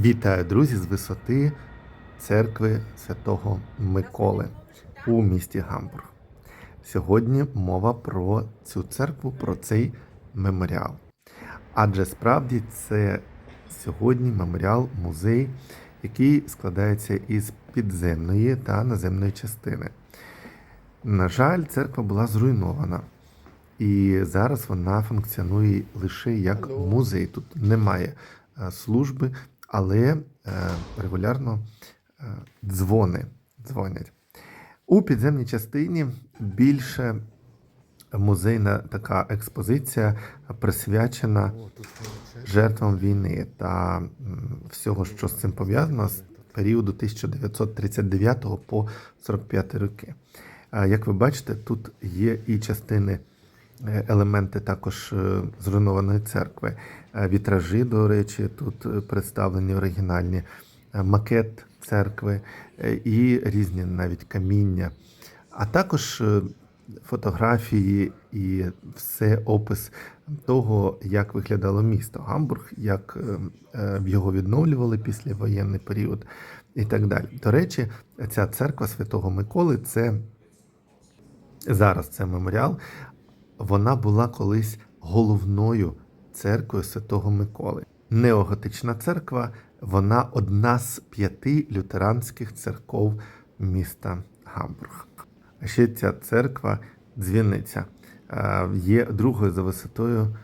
Вітаю, друзі, з висоти церкви Святого Миколи у місті Гамбург. Сьогодні мова про цю церкву, про цей меморіал. Адже справді це сьогодні меморіал, музей, який складається із підземної та наземної частини. На жаль, церква була зруйнована. І зараз вона функціонує лише як музей. Тут немає е, служби, але е, регулярно е, дзвони дзвонять. У підземній частині більше музейна така експозиція присвячена жертвам війни та всього, що з цим пов'язано з періоду 1939 по 45 роки. Як ви бачите, тут є і частини, е, елементи також е, зруйнованої церкви. Е, Вітражі, до речі, тут е, представлені оригінальні, е, макет церкви е, і різні навіть каміння. А також е, фотографії і все опис того, як виглядало місто Гамбург, як е, е, його відновлювали після воєнний період і так далі. До речі, ця церква Святого Миколи це зараз це меморіал. Вона була колись головною церквою Святого Миколи. Неоготична церква, вона одна з п'яти лютеранських церков міста Гамбург. А ще ця церква, дзвіниця, е, є другою за висотою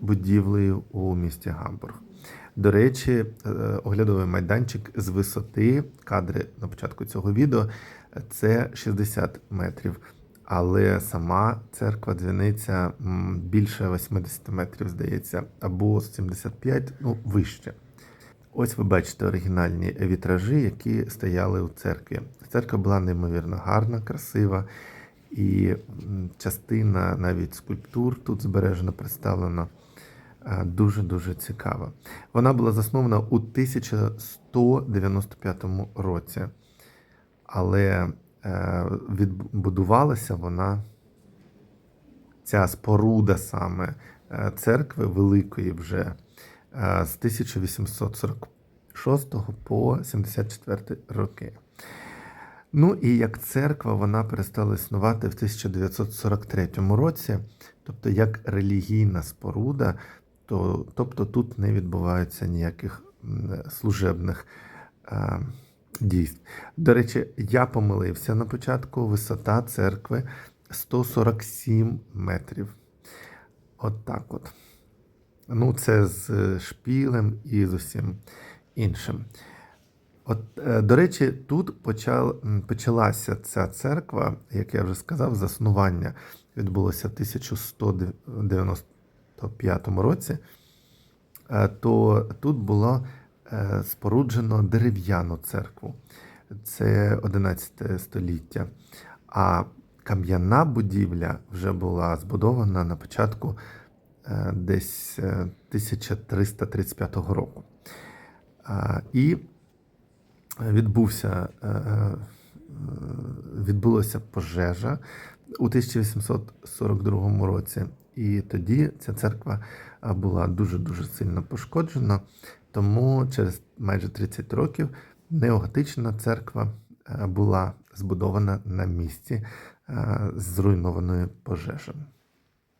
будівлею у місті Гамбург. До речі, е, оглядовий майданчик з висоти, кадри на початку цього відео, це 60 метрів. Але сама церква дзвіниця більше 80 метрів, здається, або 75, ну вище. Ось ви бачите оригінальні вітражі, які стояли у церкві. Церква була неймовірно гарна, красива, і частина навіть скульптур тут збережено представлена е, дуже-дуже цікава. Вона була заснована у 1195 році, але відбудувалася вона, ця споруда саме е, церкви великої вже е, з 1846 по 74 роки. Ну і як церква вона перестала існувати в 1943 році, тобто як релігійна споруда, то, тобто тут не відбувається ніяких служебних дійств. До речі, я помилився на початку. Висота церкви 147 метрів. От так от. Ну, це з е, шпілем і з усім іншим. От, е, до речі, тут почал, почалася ця церква, як я вже сказав, заснування відбулося в 1195 році. Е, То тут було споруджено дерев'яну церкву. Це 11 століття. А кам'яна будівля вже була збудована на початку е, десь е, 1335 року. І відбувся, е, е, відбулася пожежа у 1842 році, і тоді ця церква е, була дуже-дуже сильно пошкоджена, тому через майже 30 років неоготична церква е, була збудована на місці е, зруйнованої пожежею.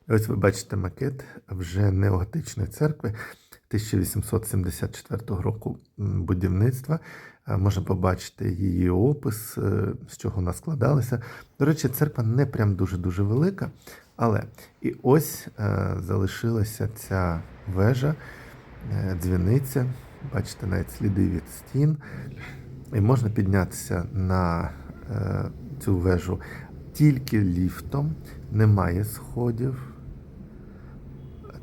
Ось ви бачите макет вже неоготичної церкви 1874 року будівництва. Е, Можна побачити її опис, з чого вона складалася. До речі, церква не прям дуже-дуже велика, але і ось залишилася ця вежа, дзвіниця. Бачите, навіть сліди від стін. І можна піднятися на е, цю вежу тільки ліфтом, немає сходів.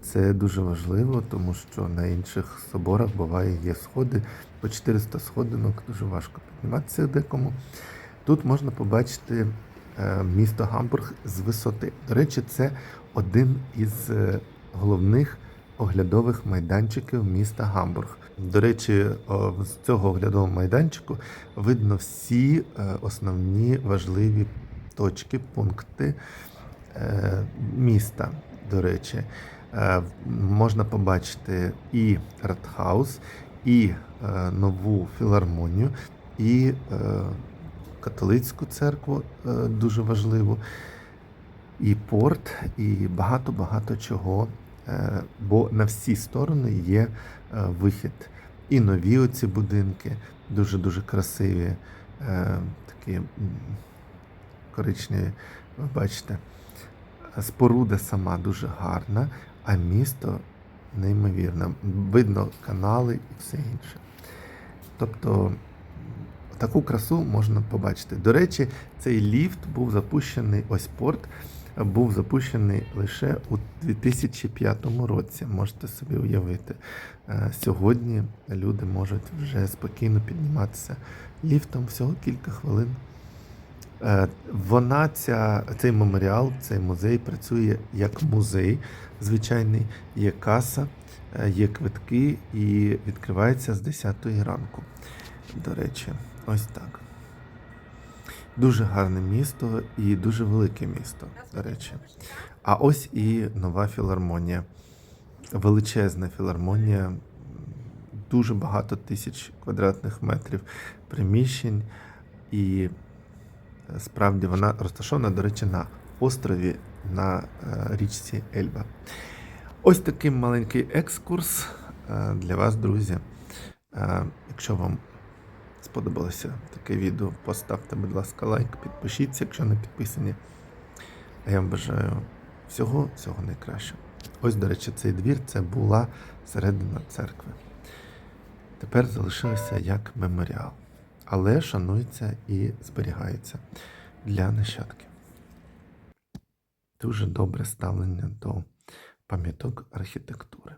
Це дуже важливо, тому що на інших соборах буває є сходи по 400 сходинок, дуже важко підніматися декому. Тут можна побачити е, місто Гамбург з висоти. До речі, це один із е, головних оглядових майданчиків міста Гамбург. До речі, о, з цього оглядового майданчику видно всі е, основні важливі точки, пункти е, міста. До речі, Е, можна побачити і Ратхаус, і е, нову філармонію, і е, католицьку церкву е, дуже важливу, і порт, і багато-багато чого. Е, бо на всі сторони є е, вихід. І нові оці будинки дуже-дуже красиві, е, такі коричневі, ви бачите. Споруда сама дуже гарна, а місто неймовірне. Видно канали і все інше. Тобто таку красу можна побачити. До речі, цей ліфт був запущений, ось порт був запущений лише у 2005 році. Можете собі уявити. Е, Сьогодні люди можуть вже спокійно підніматися ліфтом всього кілька хвилин. Е, Вона, ця, цей меморіал, цей музей працює як музей звичайний, є каса, е, є квитки і відкривається з 10 ранку. До речі, ось так. Дуже гарне місто і дуже велике місто, до речі. А ось і нова філармонія. Величезна філармонія, дуже багато тисяч квадратних метрів приміщень. І е, справді вона розташована, до речі, на острові на е, річці Ельба. Ось такий маленький екскурс е, для вас, друзі. Якщо вам сподобалося таке відео, поставте, будь ласка, лайк, підпишіться, якщо не підписані. А я вам бажаю всього, всього найкращого. Ось, до речі, цей двір це була середина церкви. Тепер залишилося як меморіал, але шанується і зберігається для нащадків. Дуже добре ставлення до пам'яток архітектури.